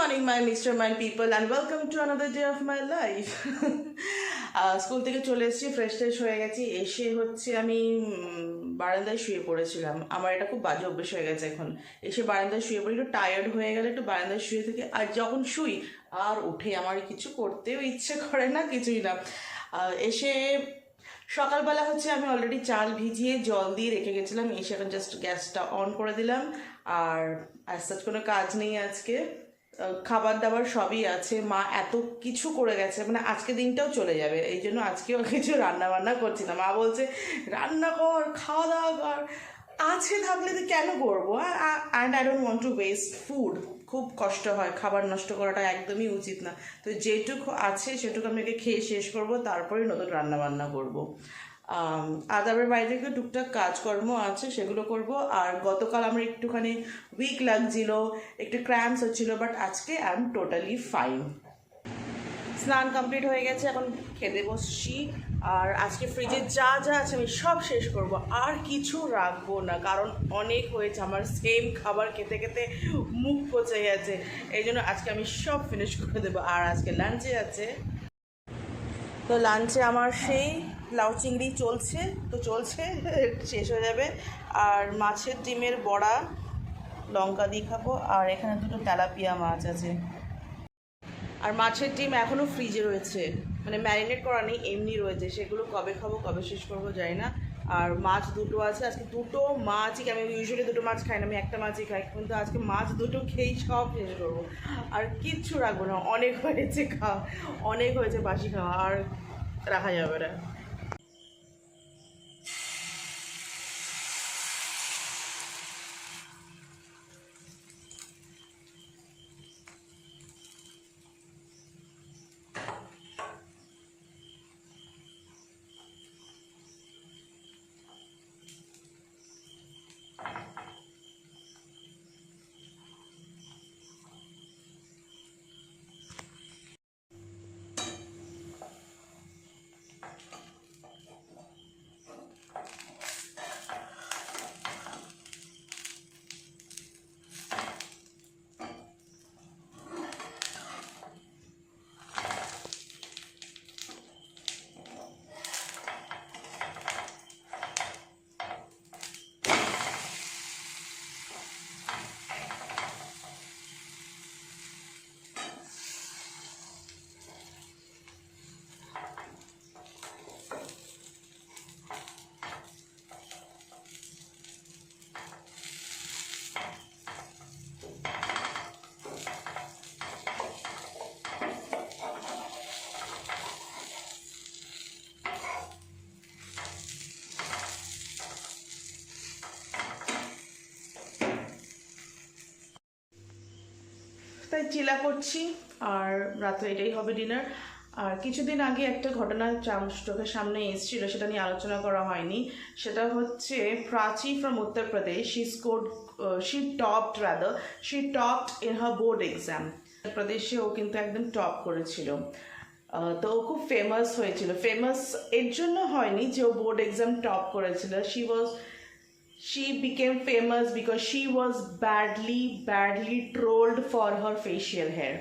morning, my mister my people and welcome to another day of my life school থেকে চলে এসেছি fresh ট্রেশ হয়ে গেছি। এসে হচ্ছে আমি বারান্দায় শুয়ে পড়েছিলাম। আমার এটা খুব বাজে অভ্যেস হয়ে গেছে এখন। এসে বারান্দায় শুয়ে পড়ি একটু টায়ার্ড হয়ে গেলে একটু বারান্দায় শুয়ে থেকে আর যখন শুই আর উঠে আমার কিছু করতেও ইচ্ছে করে না কিছুই না। এসে সকালবেলা হচ্ছে আমি অলরেডি চাল ভিজিয়ে জল দিয়ে রেখে গেছিলাম। এসে এখন জাস্ট গ্যাসটা অন করে দিলাম। আর অ্যাজ কোনো কাজ নেই আজকে। খাবার দাবার সবই আছে। মা এত কিছু করে গেছে। মানে আজকে দিনটাও চলে যাবে। এই জন্য আজকেও কিছু রান্না বান্না করছি না। মা বলছে, রান্না কর খাওয়া দাওয়া কর। আছে থাকলে তো কেন করব? And I don't want to waste food খুব কষ্ট হয়। খাবার নষ্ট করাটা একদমই উচিত না। তো যেটুকু আছে, সেটুকু আমি আগে খেয়ে শেষ করব। তারপরে নতুন রান্না বান্না করব। আদাবের বাইরে একটু টুকটাক কাজকর্ম আছে, সেগুলো করব। আর গতকাল আমার একটুখানি উইক লাগছিল, একটু ক্র্যাম্পস হচ্ছিল বাট আজকে আই এম টোটালি ফাইন স্নান কমপ্লিট হয়ে গেছে, এখন খেতে বসছি। আর আজকে ফ্রিজে যা যা আছে আমি সব শেষ করব। আর কিছু রাখব না, কারণ অনেক হয়েছে। আমার সেম খাবার খেতে খেতে মুখ পচে গেছে। এই জন্য আজকে আমি সব ফিনিশ করে দেবো। আর আজকে লাঞ্চে আছে। তো লাঞ্চে আমার সেই লাউ চিংড়ি চলছে, তো চলছে, শেষ হয়ে যাবে। আর মাছের ডিমের বড়া, লঙ্কা দিয়ে খাব, আর এখানে দুটো তেলাপিয়া মাছ আছে। আর মাছের ডিম এখনও ফ্রিজে রয়েছে মানে ম্যারিনেট করা নেই, এমনি রয়েছে। সেগুলো কবে খাব, কবে শেষ করব জানি না। আর মাছ দুটো আছে, আজকে দুটো মাছই আমি ইউজুয়ালি দুটো মাছ খাই না, আমি একটা মাছই খাই, কিন্তু আজকে মাছ দুটো খেয়েই সব শেষ করব। আর কিচ্ছু রাখব না, অনেক হয়েছে খাওয়া, অনেক হয়েছে বাসি খাওয়া, আর রাখা যাবে না। তাই চিলা করছি, আর রাতে এটাই হবে ডিনার আর কিছুদিন আগে একটা ঘটনা চোখের সামনে এসেছিল, সেটা নিয়ে আলোচনা করা হয়নি। সেটা হচ্ছে, Prachi from Uttar Pradesh she scored she topped rather she topped in her board exam প্রদেশে ও কিন্তু একদম টপ করেছিল। তো ও খুব ফেমাস হয়েছিল। ফেমাস এর জন্য হয়নি যে ও বোর্ড এক্সাম টপ করেছিল। She was she became famous because she was badly badly trolled for her facial hair.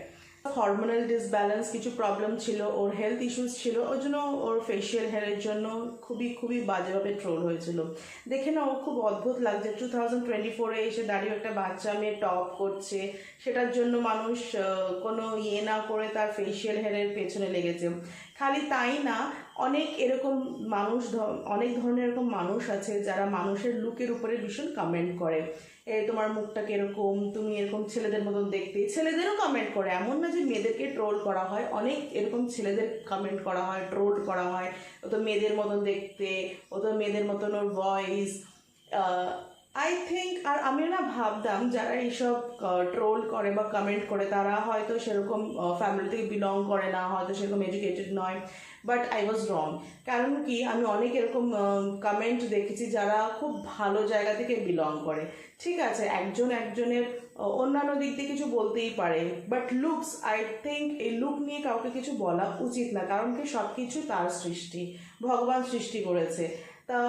Hormonal disbalance কিছু প্রবলেম ছিল, ওর হেলথ ইস্যুস ছিল, ওর জন্য ওর ফেশিয়াল হেয়ারের জন্য খুবই খুবই বাজেভাবে ট্রোল হয়েছিল। দেখে না ও খুব অদ্ভুত লাগছে। টু থাউজেন্ড টোয়েন্টি ফোরে এসে দাঁড়িয়ে একটা বাচ্চা মেয়ে টপ করছে। সেটার জন্য মানুষ কোনো ইয়ে না করে তার ফেশিয়াল হেয়ারের পেছনে লেগেছে। খালি তাই না অনেক এরকম মানুষ অনেক ধরনের এরকম মানুষ আছে যারা মানুষের লুকের উপরে ভীষণ কমেন্ট করে। এ, তোমার মুখটা কীরকম? তুমি এরকম ছেলেদের মতন দেখতে। ছেলেদেরও কমেন্ট করে। এমন না যে মেয়েদেরকে ট্রোল করা হয়। অনেক এরকম ছেলেদের কমেন্ট করা হয় ট্রোল করা হয়। ও তো মেয়েদের মতন দেখতে, ও তো মেয়েদের মতন ওর ভয়েস আই থিঙ্ক আর আমি না ভাবতাম যারা এইসব ট্রোল করে বা কমেন্ট করে, তারা হয়তো সেরকম ফ্যামিলি থেকে বিলং করে না, হয়তো সেরকম এডুকেটেড নয় বাট আই ওয়াজ রং কারণ কি, আমি অনেক এরকম কমেন্ট দেখেছি যারা খুব ভালো জায়গা থেকে বিলং করে। ঠিক আছে, একজন একজনের অন্যান্য দিক দিয়ে কিছু বলতেই পারে বাট লুকস আই থিঙ্ক এই লুক নিয়ে কাউকে কিছু বলা উচিত না, কারণ কি সব কিছু তার সৃষ্টি, ভগবান সৃষ্টি করেছে। তা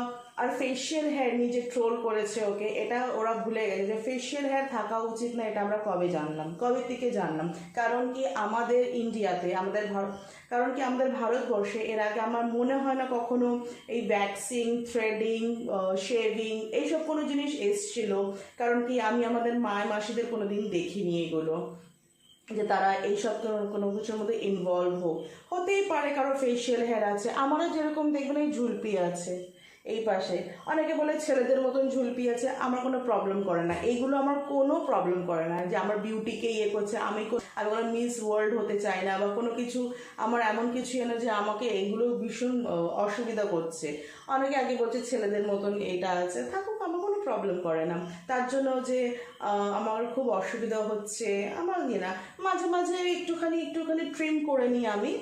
আর ফেশিয়াল হেয়ার যে ট্রোল করেছে ওকে, এটা ওরা ভুলে গেছে যে ফেশিয়াল হেয়ার থাকা উচিত না, এটা আমরা কবে জানলাম? কবে থেকে জানলাম? কারণ কি আমাদের ইন্ডিয়াতে, আমাদের কারণ কি আমাদের ভারতবর্ষে এর আগে আমার মনে হয় না কখনো এই ভ্যাক্সিং থ্রেডিং শেভিং এইসব কোনো জিনিস এসছিল। কারণ কি আমি আমাদের মায় মাসিদের কোনো দিন দেখিনি এগুলো, যে তারা এইসব কোনো- কোনো কিছুর মধ্যে ইনভলভ হোক। হতেই পারে কারও ফেশিয়াল হেয়ার আছে, আমারও যেরকম দেখবেন এই ঝুলপি আছে। এই পাশে। অনেকে বলে ছেলেদের মতন ঝুলপি আছে আমার কোনো প্রবলেম করে না। এইগুলো আমার কোনো প্রবলেম করে না, যে আমার বিউটিকে ইয়ে করছে, আমি আমি কোনো মিস ওয়ার্ল্ড হতে চাই না বা কোনো কিছু, আমার এমন কিছু না যে আমাকে এইগুলো ভীষণ অসুবিধা করছে। অনেকে আগে বলছে ছেলেদের মতন এটা আছে, থাকুক, আমার কোনো প্রবলেম করে না। তার জন্য যে আমার খুব অসুবিধা হচ্ছে, আমার ইয়ে না। মাঝে মাঝে একটুখানি একটুখানি ট্রিম করে নিই আমি।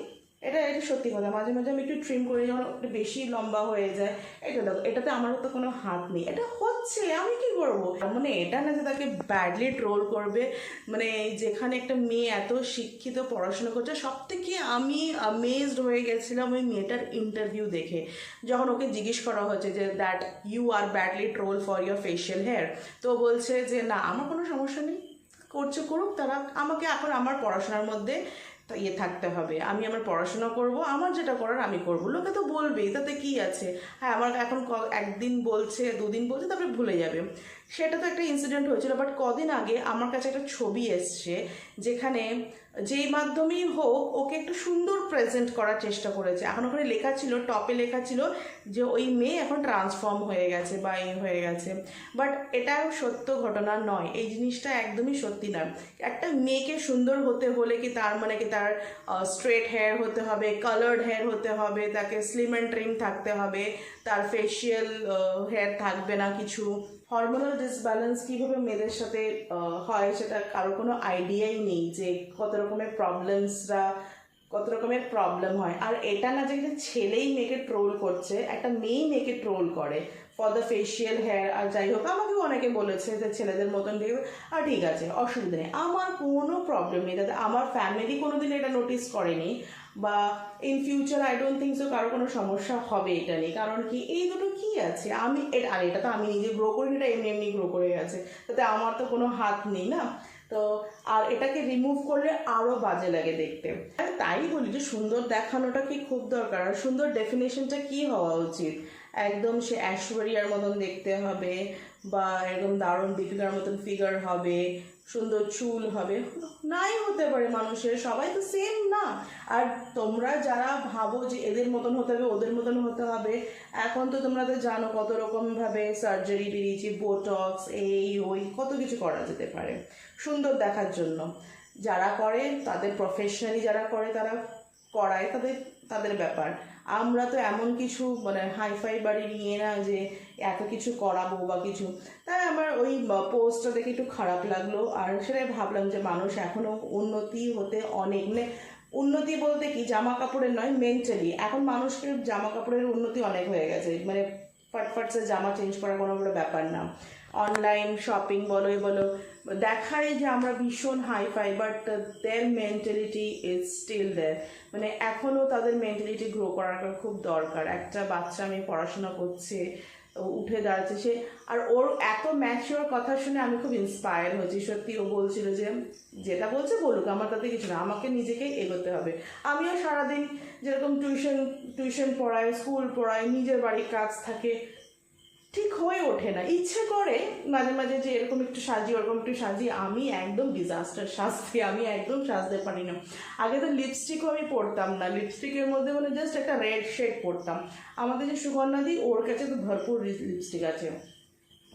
এটা এটা সত্যি কথা। মাঝে মাঝে আমি একটু ট্রিম করি, যখন একটু বেশি লম্বা হয়ে যায়। এটা দেখো, এটাতে আমার তো কোনো হাত নেই। এটা হচ্ছে, আমি কি করব? মানে এটা না যে তাকে ব্যাডলি ট্রোল করবে। মানে যেখানে একটা মেয়ে এত শিক্ষিত, পড়াশোনা করছে সব থেকে আমি আমেজড হয়ে গেছিলাম ওই মেয়েটার ইন্টারভিউ দেখে। যখন ওকে জিজ্ঞেস করা হয়েছে যে that you are badly troll for your facial hair তো বলছে যে, না, আমার কোনো সমস্যা নেই। করছে করুক, তারা আমাকে এখন আমার পড়াশোনার মধ্যে ইয়ে থাকতে হবে। আমি আমার পড়াশোনা করব, আমার যেটা করার আমি করব। লোকে তো বলবেই, তাতে কি আছে? হ্যাঁ আমার এখন একদিন বলছে, দুদিন বলছে, তারপরে ভুলে যাবে। সেটা তো একটা ইনসিডেন্ট হয়েছিল বাট কদিন আগে আমার কাছে একটা ছবি এসছে, যেখানে যেই মাধ্যমেই হোক ওকে একটু সুন্দর প্রেজেন্ট করার চেষ্টা করেছে। এখন ওখানে লেখা ছিল টপে লেখা ছিল যে ওই মেয়ে এখন ট্রান্সফর্ম হয়ে গেছে বা এই হয়ে গেছে। বাট এটাও সত্য ঘটনা নয়, এই জিনিসটা একদমই সত্যি না। একটা মেয়েকে সুন্দর হতে হলে কি তার মানে কি তার স্ট্রেট হেয়ার হতে হবে কালার্ড হেয়ার হতে হবে, তাকে স্লিম অ্যান্ড ট্রিম থাকতে হবে, তার ফেশিয়াল হেয়ার থাকবে না কিছু। হরমোনাল ডিসব্যালেন্স কীভাবে মেয়েদের সাথে হয় সেটা কারও কোনো আইডিয়াই নেই যে কত রকমের প্রবলেমসরা কত রকমের প্রবলেম হয়। আর এটা না যে ছেলেই মেয়েকে ট্রোল করছে, একটা মেয়েই মেয়েকে ট্রোল করে ফর দ্য ফেশিয়াল হেয়ার আর যাই হোক, আমাকেও অনেকে বলেছে যে ছেলেদের মতন দেখবে আর ঠিক আছে, অসুবিধা নেই। আমার কোনো প্রবলেম নেই। তাতে আমার ফ্যামিলি কোনোদিন এটা নোটিস করেনি বা in future I don't think so কারও কোনো সমস্যা হবে এটা নিয়ে। কারণ কি, এই দুটো কি আছে? আমি আর এটা তো আমি নিজে গ্রো করিনি, এটা এমনি এমনি গ্রো করে গেছে। তাতে আমার তো কোনো হাত নেই না। তো, আর এটাকে রিমুভ করলে আরও বাজে লাগে দেখতে। তাই বলি যে সুন্দর দেখানোটা কি খুব দরকার, আর সুন্দর ডেফিনেশনটা কি হওয়া উচিত? একদম সে ঐশ্বরিয়ার মতন দেখতে হবে, বা একদম দারুণ দীপিকার মতন ফিগার হবে সুন্দর চুল হবে। নাই হতে পারে মানুষের, সবাই তো সেম না। আর তোমরা যারা ভাবো যে এদের মতন হতে হবে, ওদের মতন হতে হবে, এখন তো তোমরা তো জানো কত রকমভাবে সার্জারি বেরিয়েছে বোটক্স এই, ওই, কত কিছু করা যেতে পারে। সুন্দর দেখার জন্য। যারা করে, তাদের প্রফেশনালি যারা করে, তারা করায় তাদের তাদের ব্যাপার। আমরা তো এমন কিছু মানে হাইফাই বাড়ি নিয়ে না যে এত কিছু করাবো বা কিছু। তাই আমার ওই পোস্টটা দেখে একটু খারাপ লাগল। আর সেটাই ভাবলাম যে মানুষ এখনও উন্নতি হতে অনেক মানে উন্নতি বলতে কি? জামা কাপড়ের নয় মেন্টালি এখন মানুষকে জামা কাপড়ের উন্নতি অনেক হয়ে গেছে। মানে ফটফটসে জামা চেঞ্জ করার কোনো বড় ব্যাপার না। অনলাইন শপিং বলো বলো, দেখায় যে আমরা ভীষণ hi fi but their mentality is still there মানে এখনও তাদের মেন্টালিটি গ্রো করাটা খুব দরকার। একটা বাচ্চা মেয়ে পড়াশোনা করছে উঠে দাঁড়াচ্ছে, সে আর ওর এত ম্যাচিওর কথা শুনে আমি খুব ইন্সপায়ার হয়েছি সত্যি ও বলছিল যে, যেটা বলছে বলুক, আমার তাতে কিছু না, আমাকে নিজেকেই এগোতে হবে। আমিও সারাদিন যেরকম টিউশন টিউশন পড়াই স্কুল পড়াই, নিজের বাড়ির কাজ থাকে ঠিক হয়ে ওঠে না। ইচ্ছে করে মাঝে মাঝে যে এরকম একটু সাজি, ওরকম একটু সাজি, আমি একদম ডিজাস্টার সাজতে, আমি একদম সাজতে পারি না। আগে তো লিপস্টিকও আমি পরতাম না। লিপস্টিকের মধ্যে মানে জাস্ট একটা রেড শেড পরতাম। আমাদের যে সুগন্ধাদি ওর কাছে তো ভরপুর লিপস্টিক আছে।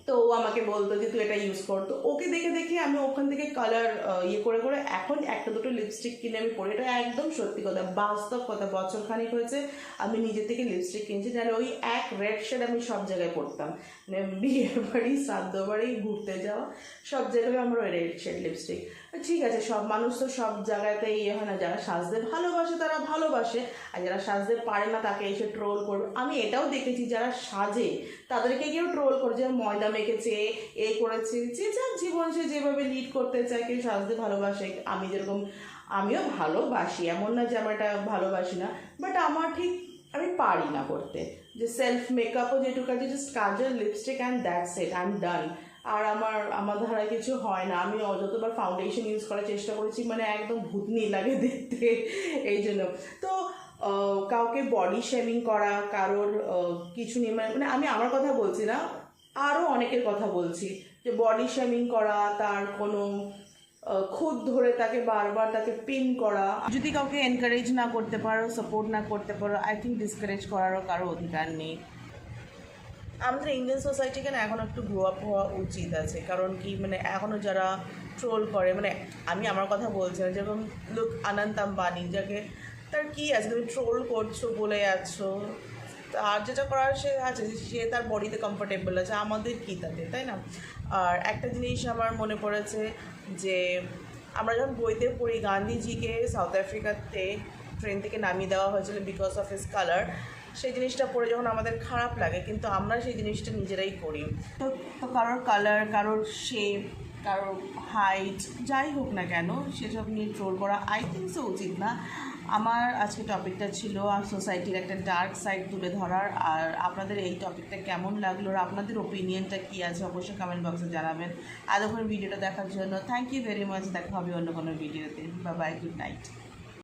তো ও আমাকে বলতো যে, তুই এটা ইউজ কর। তো ওকে দেখে দেখে আমি ওখান থেকে কালার ইয়ে করে করে এখন একটা দুটো লিপস্টিক কিনে আমি পরে। এটা একদম সত্যি কথা, বাস্তব কথা, বছর খানিক হয়েছে, আমি নিজে থেকে লিপস্টিক কিনছি। তাহলে ওই এক রেড শেড আমি সব জায়গায় পরতাম। মানে বিয়ের বাড়ি, শ্রাদ্ধ বাড়ি, ঘুরতে যাওয়া, সব জায়গায় আমার ওই রেড শেড লিপস্টিক ঠিক আছে, সব মানুষ তো সব জায়গাতে ইয়ে হয় না, যারা সাজতে ভালোবাসে তারা ভালোবাসে, আর যারা সাজতে পারে না তাকে এসে ট্রোল করবে। আমি এটাও দেখেছি, যারা সাজে তাদেরকে কেউ ট্রোল করে, যে ময়দা মেখেছে, এ করেছে, যে যার জীবন সে যেভাবে লিড করতে চায় কেউ সাজতে ভালোবাসে, আমি যেরকম, আমিও ভালোবাসি, এমন না যে আমার এটা ভালোবাসি না বাট আমার ঠিক, আমি পারি না করতে। যে সেলফ মেকআপও যেটুকু আছে just Kajal lipstick and that's it I am done আর আমার আমার ধারায় কিছু হয় না। আমি যতবার ফাউন্ডেশন ইউজ করার চেষ্টা করেছি মানে একদম ভূতনি লাগে দেখতে। এই জন্য। তো কাউকে বডি শেমিং করা, কারোর কিছু নিয়ে মানে মানে আমি আমার কথা বলছি না আরও অনেকের কথা বলছি যে বডি শেমিং করা, তার কোনো খুদ ধরে তাকে বারবার তাকে পিন করা। যদি কাউকে এনকারেজ না করতে পারো সাপোর্ট না করতে পারো আই থিঙ্ক ডিসকারেজ করারও কারও অধিকার নেই। আমাদের ইন্ডিয়ান সোসাইটিকে না এখন একটু গ্রো আপ হওয়া উচিত আছে? কারণ কি মানে এখনও যারা ট্রোল করে মানে আমি আমার কথা বলছি না, যেরকম লোক অনন্ত আম্বানি, যাকে তার কী আছে? তুমি ট্রোল করছ বলে যাচ্ছ আর যেটা করার সে আছে, সে তার বডিতে কমফোর্টেবল আছে, আমাদের কী তাতে, তাই না? আর একটা জিনিস আমার মনে পড়েছে যে, আমরা যখন বইতে পড়ি, গান্ধীজিকে সাউথ আফ্রিকাতে ট্রেন থেকে নামিয়ে দেওয়া হয়েছিল বিকজ অফ হিস কালার সেই জিনিসটা পরে যখন আমাদের খারাপ লাগে, কিন্তু আমরা সেই জিনিসটা নিজেরাই করি। তো কারোর কালার কারোর শেপ কারোর হাইট যাই হোক না কেন, সেসব নিয়ে ট্রোল করা আই থিঙ্ক সো উচিত না। আমার আজকে টপিকটা ছিল আর সোসাইটির একটা ডার্ক সাইড তুলে ধরার, আর আপনাদের এই টপিকটা কেমন লাগল, আর আপনাদের ওপিনিয়নটা কী আছে অবশ্যই কমেন্ট বক্সে জানাবেন। এতক্ষণ ভিডিওটা দেখার জন্য থ্যাংক ইউ ভেরি মাচ দেখা হবে অন্য কোনো ভিডিওতে বা বাই গুড নাইট